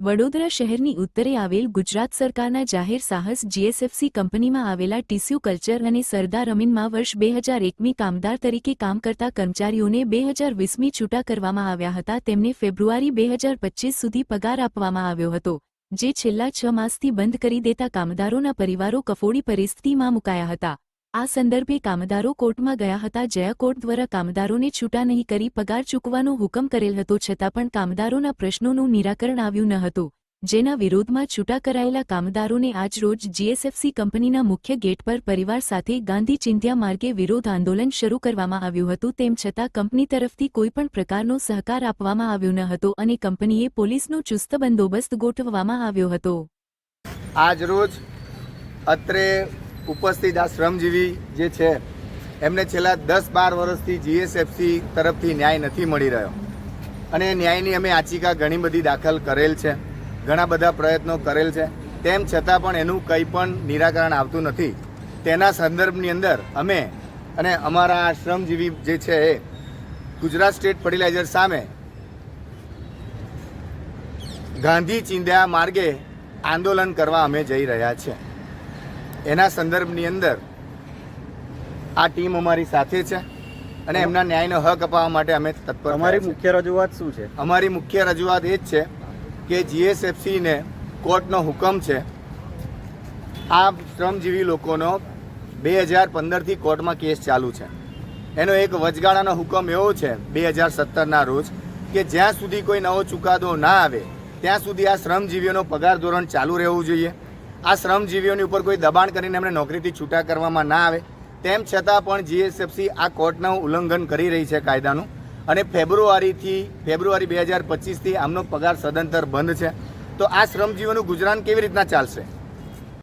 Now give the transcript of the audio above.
વડોદરા શહેરની ઉત્તરે આવેલ ગુજરાત સરકારના જાહેર સાહસ જીએસએફસી કંપનીમાં આવેલા ટીસ્યુ કલ્ચર અને સરદાર અમીનમાં વર્ષ બે હજાર એકમી કામદાર તરીકે કામ કરતા કર્મચારીઓને બે હજાર વીસમી છૂટા કરવામાં આવ્યા હતા. તેમને ફેબ્રુઆરી બે હજાર પચીસ સુધી પગાર આપવામાં આવ્યો હતો, જે છેલ્લા છ માસથી બંધ કરી દેતા કામદારોના પરિવારો કફોડી પરિસ્થિતિમાં મુકાયા હતા. આ સંદર્ભે કામદારો કોર્ટમાં ગયા હતા. જયા કોર્ટ દ્વારા કામદારોને છૂટા નહીં કરી પગાર ચૂકવાનો હુકમ કરેલ હતો. છતાં પણ કામદારોના પ્રશ્નોનું નિરાકરણ આવ્યું ન હતું. જેના વિરોધમાં છૂટા કરાયેલા કામદારોને આજરોજ જીએસએફસી કંપનીના મુખ્ય ગેટ પર પરિવાર સાથે ગાંધી ચિંધ્યા માર્ગે વિરોધ આંદોલન શરૂ કરવામાં આવ્યું હતું. તેમ છતાં કંપની તરફથી કોઈપણ પ્રકારનો સહકાર આપવામાં આવ્યો ન હતો અને કંપનીએ પોલીસનો ચુસ્ત બંદોબસ્ત ગોઠવવામાં આવ્યો હતો. આજરોજ અત્રે ઉપસ્થિત આ શ્રમજીવી જે છે, એમને છેલ્લા દસ બાર વર્ષથી જીએસએફસી તરફથી ન્યાય નથી મળી રહ્યો. અને ન્યાયની અમે આચિકા ઘણી બધી દાખલ કરેલ છે, ઘણા બધા પ્રયત્નો કરેલ છે. તેમ છતાં પણ એનું કંઈ પણ નિરાકરણ આવતું નથી. તેના સંદર્ભની અંદર અમે અને અમારા શ્રમજીવી જે છે એ ગુજરાત સ્ટેટ ફર્ટિલાઇઝર સામે ગાંધી ચિંધ્યા માર્ગે આંદોલન કરવા અમે જઈ રહ્યા છે એના સંદર્ભની અંદર આ ટીમ અમારી સાથે છે અને એમના ન્યાયનો હક અપાવવા માટે અમે તત્પર અમારી મુખ્ય રજૂઆત શું છે? અમારી મુખ્ય રજૂઆત એ જ છે કે જીએસએફસીને કોર્ટનો હુકમ છે આ શ્રમજીવી લોકોનો બે હજાર પંદરથી કોર્ટમાં કેસ ચાલુ છે. એનો એક વચગાળાનો હુકમ એવો છે બે હજાર સત્તરના રોજ કે જ્યાં સુધી કોઈ નવો ચુકાદો ના આવે ત્યાં સુધી આ શ્રમજીવીઓનો પગાર ધોરણ ચાલુ રહેવું જોઈએ. આ શ્રમજીવીઓની ઉપર કોઈ દબાણ કરીને એમને નોકરીથી છૂટા કરવામાં ના આવે, તેમ છતાં પણ જીએસએફસી આ કોર્ટનું ઉલ્લંઘન કરી રહી છે કાયદાનું. અને ફેબ્રુઆરીથી, ફેબ્રુઆરી બે હજાર પચીસથી આમનો પગાર સદંતર બંધ છે. તો આ શ્રમજીવીઓનું ગુજરાન કેવી રીતના ચાલશે?